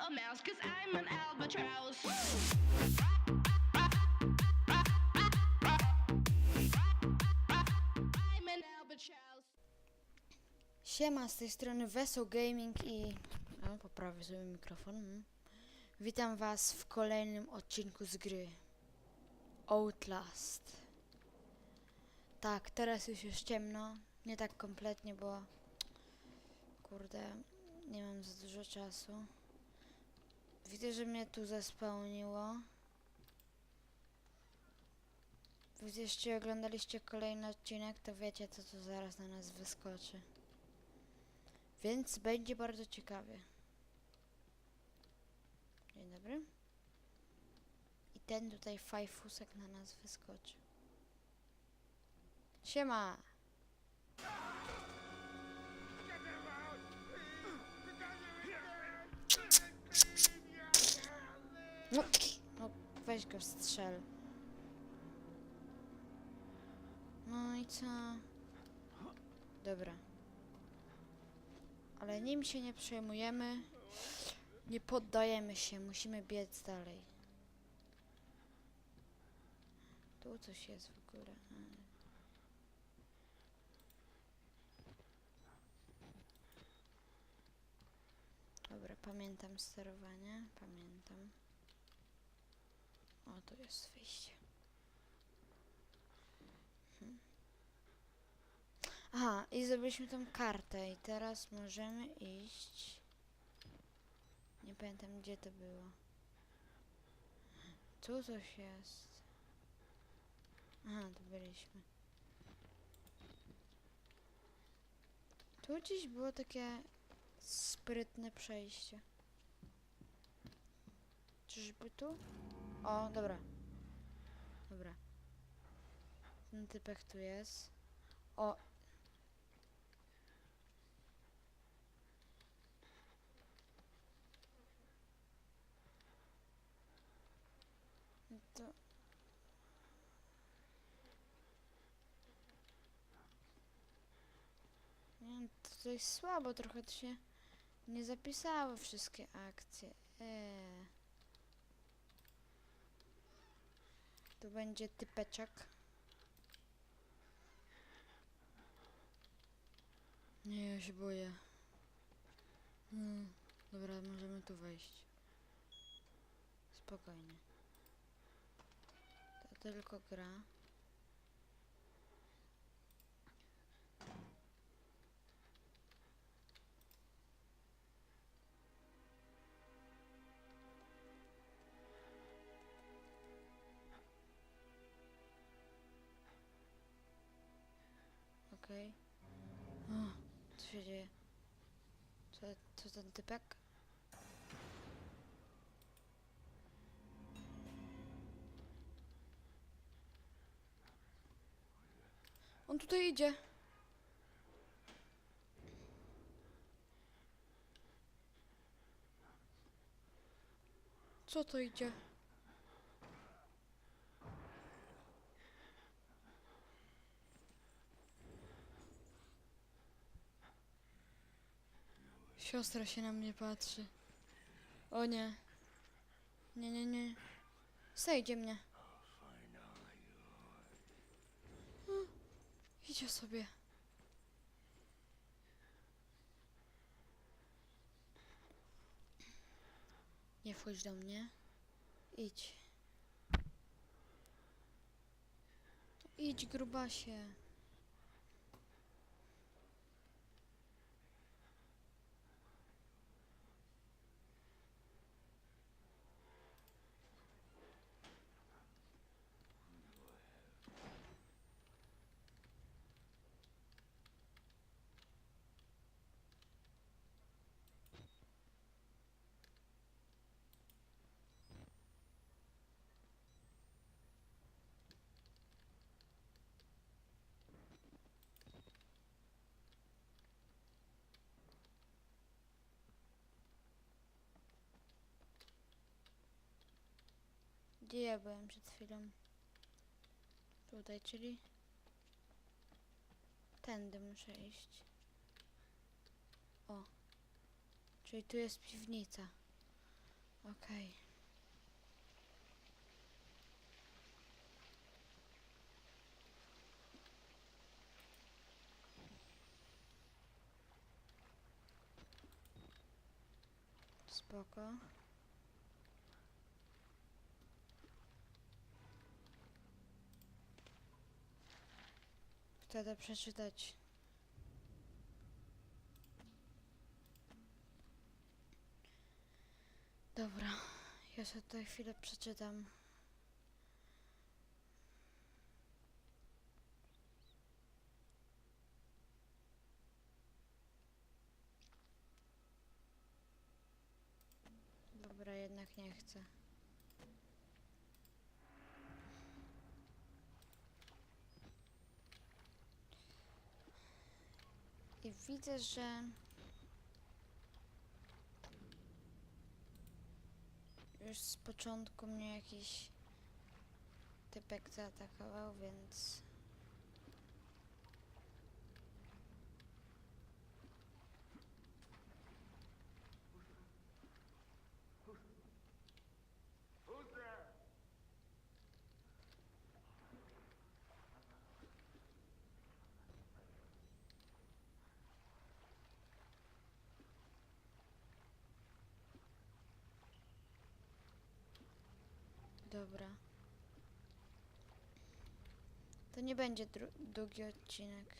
little mouse, cause I'm an albatross. I'm an albatross. Siema, z tej strony Wesoł Gaming i... O, poprawię sobie mikrofon. mm. Witam was w kolejnym odcinku z gry Outlast. Tak, teraz już jest ciemno. Nie tak kompletnie, bo... Kurde, nie mam za dużo czasu. Widzę, że mnie tu zespełniło. Wy jeśli oglądaliście kolejny odcinek, to wiecie, co tu zaraz na nas wyskoczy. Więc będzie bardzo ciekawie. Dzień dobry. I ten tutaj fajfusek na nas wyskoczy. Siema! No, no weź go strzel. No i co? Dobra. Ale nim się nie przejmujemy. Nie poddajemy się, musimy biec dalej. Tu coś jest w a. Dobra, pamiętam sterowanie, pamiętam. Jest wyjście. Hmm. Aha, i zrobiliśmy tą kartę i teraz możemy iść. Nie pamiętam gdzie to było. Tu coś jest. Aha, tu byliśmy. Tu gdzieś było takie sprytne przejście. Czyżby tu? O, dobra. Dobra. Ten typek tu jest. O, To... Nie jest słabo, trochę to się nie zapisały wszystkie akcje. Eee. Tu będzie typeczek. Nie, ja się boję. Hmm, dobra, możemy tu wejść. Spokojnie. To tylko gra. Okej. O, Co się dzieje? Co, co ten typek? On tutaj idzie. Co to idzie? Siostra się na mnie patrzy. O nie. Nie, nie, nie. Zejdzie mnie. Idzie sobie. Nie wchodź do mnie. Idź. Idź, grubasie. Gdzie ja byłem przed chwilą? Tutaj, czyli... Tędy muszę iść. O. Czyli tu jest piwnica. Okej. Spoko. Wtedy przeczytać. Dobra, ja sobie tutaj chwilę przeczytam. Dobra, jednak nie chcę. Widzę, że już z początku mnie jakiś typek zaatakował, więc dobra. To nie będzie dru- długi odcinek.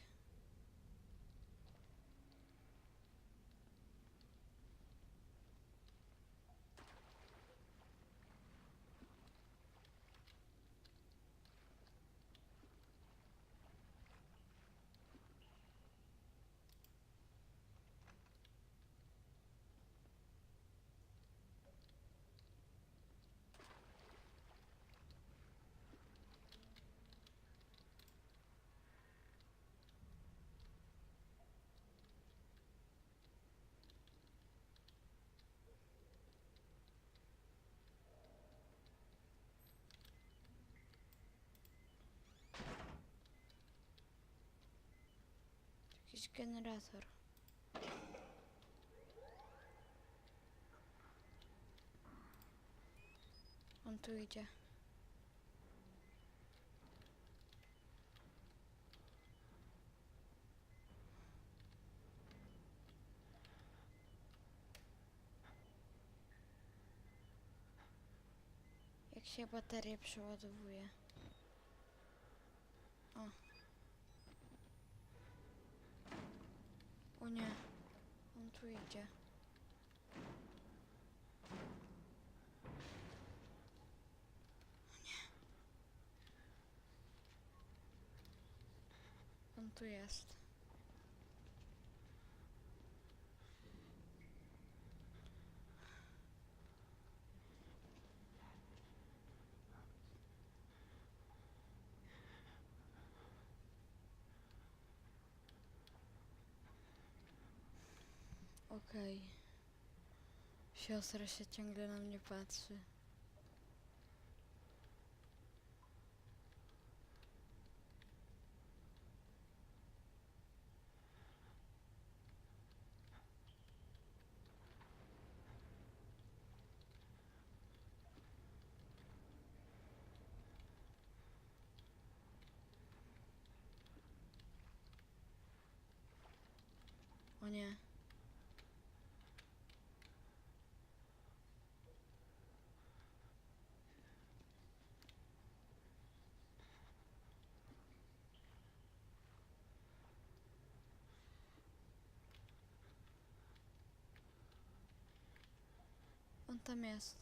Jakiś generator. On tu idzie. Jak się baterie przeładowuje. O. nie. On tu idzie. On tu jest. Okej. Siostra się ciągle na mnie patrzy. Onde está mestre?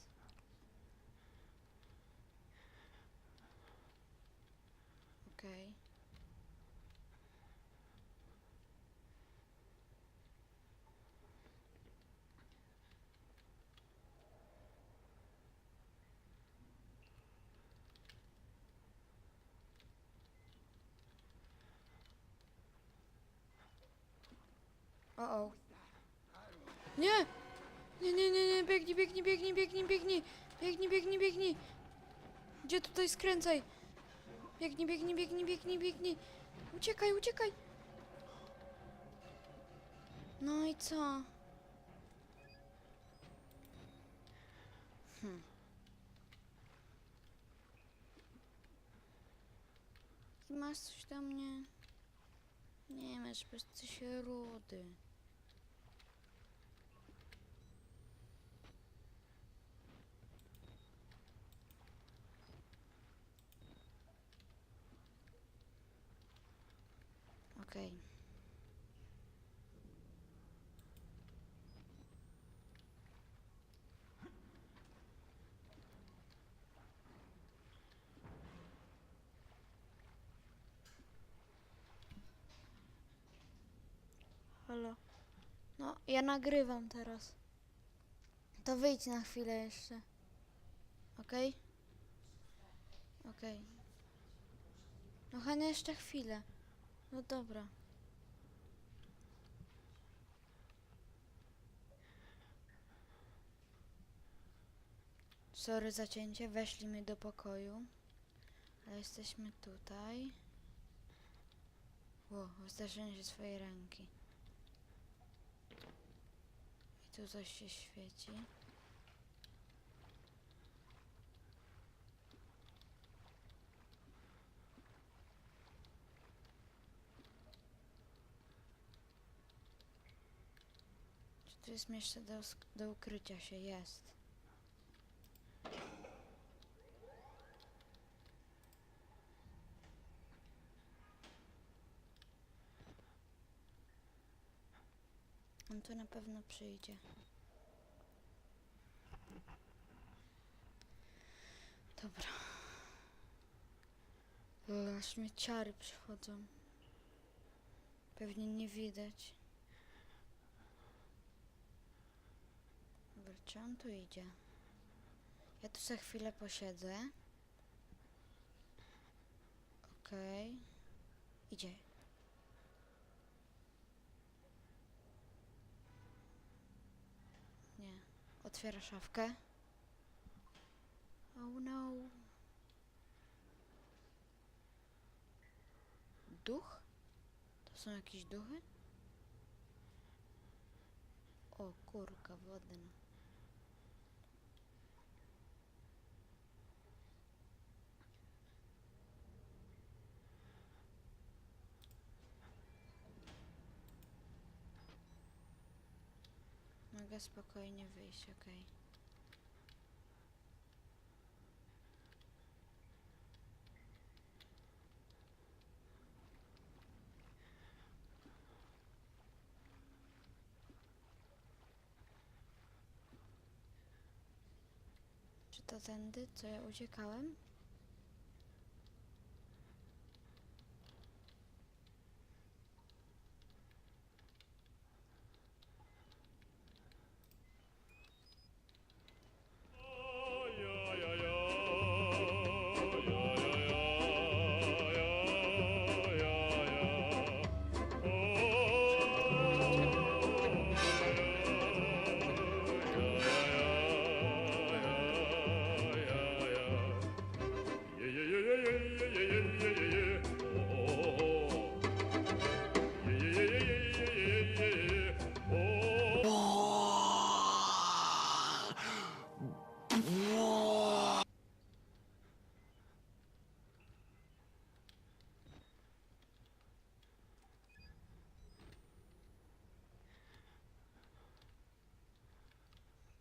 Ok. Uh oh. Yeah. Nie, nie, nie, nie, biegnij, biegnij, biegnij, biegnij, biegnij. Biegnij, biegnij, biegnij. Gdzie tutaj skręcaj? Biegnij, biegnij, biegnij, biegnij, biegnij. Uciekaj, uciekaj. No i co? Hmm. Masz coś do mnie? Nie masz, po prostu się rudy. Halo. No, ja nagrywam teraz. To wyjdź na chwilę jeszcze. Okej? Okej. No Hania, jeszcze chwilę. No dobra. Sorry za cięcie, weszliśmy do pokoju. Ale jesteśmy tutaj. Ło, wystraszyłem się swojej ręki. I tu coś się świeci. Czy tu jest miejsce do, do ukrycia się? Jest. On tu na pewno przyjdzie. Dobra. O, Aż mi ciary przychodzą. Pewnie nie widać. Dobra, czy on tu idzie? Ja tu za chwilę posiedzę. Okej. Idzie. Nie. Otwiera szafkę. Oh no. Duch? To są jakieś duchy? O, kurka wodna. Mogę spokojnie wyjść, okej. Czy to tędy, co ja uciekałem?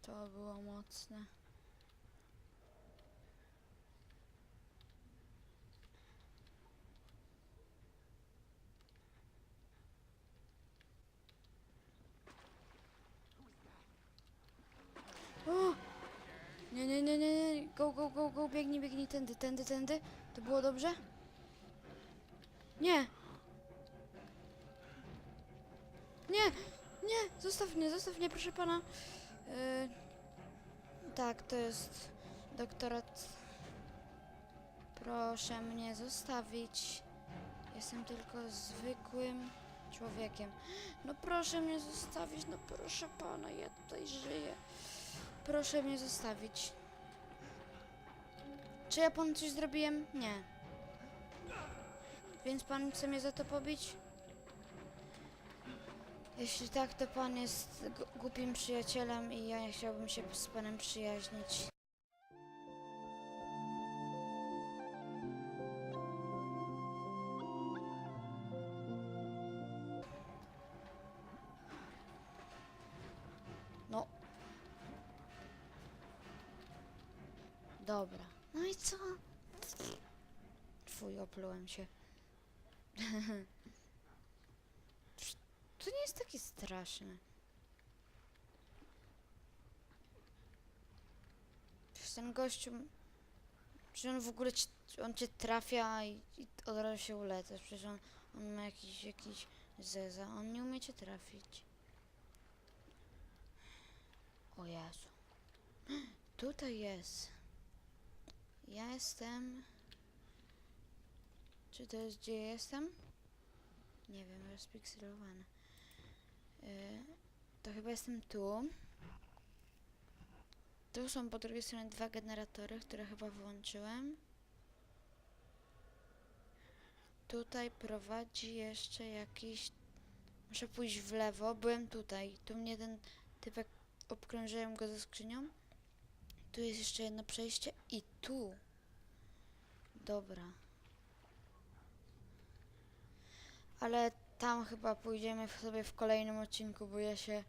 To było mocne. O! Nie, nie, nie, nie, nie. Go, go, go, go, biegnij, biegnij, tędy, tędy, tędy. To było dobrze? Nie. Nie, nie, zostaw mnie, zostaw mnie, proszę pana. Yy, tak, to jest doktorat. Proszę mnie zostawić. Jestem tylko zwykłym człowiekiem. No proszę mnie zostawić, no proszę pana, ja tutaj żyję. Proszę mnie zostawić. Czy ja panu coś zrobiłem? Nie. Więc pan chce mnie za to pobić? Jeśli tak, to pan jest głupim przyjacielem i ja nie chciałbym się z panem przyjaźnić. No. Dobra. No i co? Twój, oplułem się. to nie jest taki straszny. Przecież ten gościu... Czy on w ogóle ci, on cię trafia i, i od razu się ulecasz? Przecież on, on ma jakiś, jakiś zeza. On nie umie cię trafić. O Jezu. Tutaj jest. Ja jestem... Czy to jest gdzie jestem? Nie wiem, rozpikselowane. Yy, to chyba jestem tu. Tu są po drugiej stronie dwa generatory, które chyba włączyłem. Tutaj prowadzi jeszcze jakiś... Muszę pójść w lewo. Byłem tutaj. Tu mnie ten typek... Obkrążyłem go ze skrzynią. Tu jest jeszcze jedno przejście i tu. Dobra. Ale tam chyba pójdziemy sobie w kolejnym odcinku, bo ja się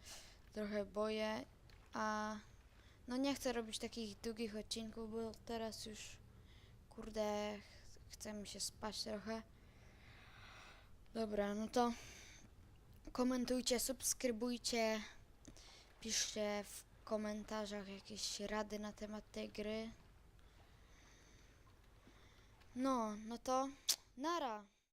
trochę boję. A no nie chcę robić takich długich odcinków, bo teraz już kurde ch- chce mi się spać trochę. Dobra, no to komentujcie, subskrybujcie, piszcie w komentarzach jakieś rady na temat tej gry. No, no to nara.